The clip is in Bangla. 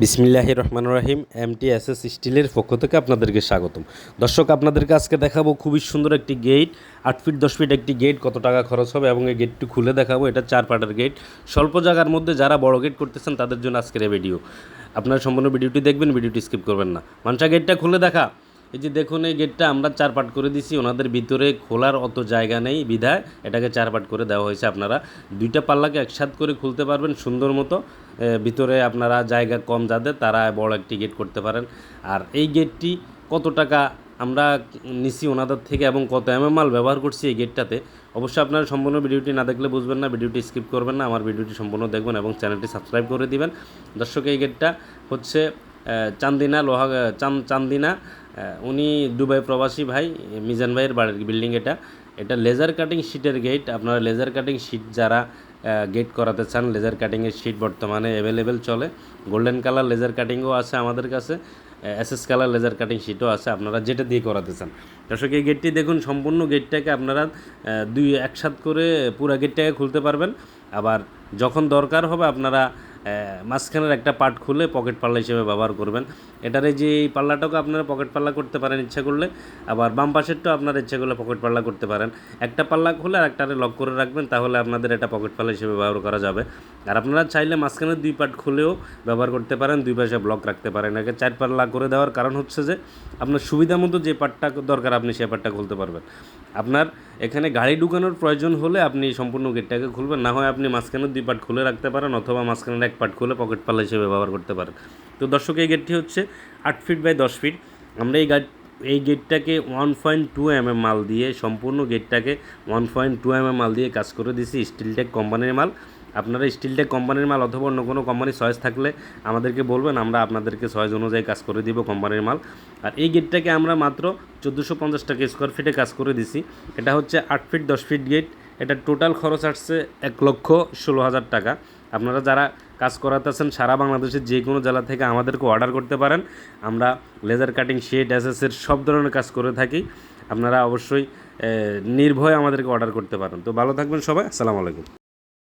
বিসমিল্লাহ রহমান রাহিম এমটি এস এস স্টিলের পক্ষ থেকে আপনাদেরকে স্বাগতম। দর্শক, আপনাদেরকে আজকে দেখাবো খুবই সুন্দর একটি গেট আট ফিট, দশ ফিট একটি গেট কত টাকা খরচ হবে এবং এই গেটটি খুলে দেখাবো। এটা চার পাটার গেট স্বল্প জায়গার মধ্যে যারা বড় গেট করতেছেন, তাদের জন্য আজকের এই ভিডিও আপনারা সম্পূর্ণ ভিডিওটি দেখবেন, ভিডিওটি স্কিপ করবেন না। মানসা গেটটা খুলে দেখা। এই যে দেখুন, এই গেটটা আমরা চার পাট করে দিছি। ওনাদের ভিতরে খোলার অত জায়গা নেই বিধায়। এটাকে চার পাট করে দেওয়া হয়েছে আপনারা। দুইটা পাল্লাকে একসাথ করে খুলতে পারবেন সুন্দর মতো। ভিতরে আপনারা জায়গা কম যাদের, তারা বড় একটি গেট করতে পারেন। আর এই গেটটি কত টাকা আমরা নিছি ওনাদের থেকে এবং কত এম মাল ব্যবহার করছি এই গেটটাতে, অবশ্যই আপনারা সম্পূর্ণ ভিডিওটি না দেখলে বুঝবেন না, ভিডিওটি স্কিপ করবেন না, আমার ভিডিওটি সম্পূর্ণ দেখবেন এবং চ্যানেলটি সাবস্ক্রাইব করে দিবেন। দর্শক, এই গেটটা হচ্ছে চান্দিনা লোহা, চান, চান্দিনা উনি দুবাই প্রবাসী ভাই মিজান ভাইয়ের বাড়ির বিল্ডিং এটা। এটা লেজার কাটিং শিটের গেট আপনারা লেজার কাটিং শিট যারা গেট করাতে চান লেজার কাটিংয়ের শিট বর্তমানে অ্যাভেলেবেল চলে। গোল্ডেন কালার লেজার কাটিংও আছে আমাদের কাছে। এসএস কালার লেজার কাটিং শিটও আছে, আপনারা যেটা দিয়ে করাতে চান। দর্শক, এই গেটটি দেখুন, সম্পূর্ণ গেটটাকে আপনারা দুই একসাথ করে পুরো গেটটাকে খুলতে পারবেন। আবার যখন দরকার হবে, আপনারা মাঝখানের একটা পার্ট খুলে পকেট পাল্লা হিসেবে ব্যবহার করবেন। এটার এই যে এই পাল্লাটাকে আপনারা পকেট পাল্লা করতে পারেন ইচ্ছা করলে। আবার বাম পাশেরটাও আপনার ইচ্ছা করলে পকেট পাল্লা করতে পারেন। একটা পাল্লা খুলে আর একটারে লক করে রাখবেন, তাহলে আপনাদের এটা পকেট পাল্লা হিসেবে ব্যবহার করা যাবে। আর আপনারা চাইলে মাঝখানে দুই পার্ট খুলেও ব্যবহার করতে পারেন, দুই পাশে ব্লক রাখতে পারেন। একে চার পাল্লা করে দেওয়ার কারণ হচ্ছে যে, আপনার সুবিধা মতো যে পার্টটা দরকার, আপনি সে পার্টটা খুলতে পারবেন। আপনার এখানে গাড়ি ঢুকানোর প্রয়োজন হলে আপনি সম্পূর্ণ গেটটাকে খুলবেন, না হয় আপনি মাঝখানে দুই পার্ট খুলে রাখতে পারেন অথবা মাঝখানের এক পার্ট খুলে পকেট পাল্লা হিসেবে ব্যবহার করতে পারেন। তো দর্শক, এই গেটটি হচ্ছে আট ফিট বাই দশ ফিট আমরা এই গাট এই গেটটাকে one point two M M মাল দিয়ে সম্পূর্ণ গেটটাকে one point two M M মাল দিয়ে কাজ করে দিছি স্টিলটেক কোম্পানির মাল। আপনারা স্টিলটেক কোম্পানির মাল অথবা অন্য কোনো কোম্পানির চয়েস থাকলে আমাদেরকে বলবেন, আমরা আপনাদেরকে চয়েস অনুযায়ী কাজ করে দিব কোম্পানির মাল। আর এই গেটটাকে আমরা মাত্র চোদ্দোশো পঞ্চাশ টাকা স্কোয়ার ফিটে কাজ করে দিছি। এটা হচ্ছে আট ফিট দশ ফিট গেট এটা টোটাল খরচ আসছে এক লক্ষ ষোলো হাজার টাকা। আপনারা যারা কাজ করাতেছেন সারা বাংলাদেশের যে কোনো জেলা থেকে আমাদেরকে অর্ডার করতে পারেন। আমরা লেজার কাটিং শেড অ্যাসেসের সব ধরনের কাজ করে থাকি। আপনারা অবশ্যই নির্ভয়ে আমাদেরকে অর্ডার করতে পারেন। তো ভালো থাকবেন সবাই। আসসালামু আলাইকুম।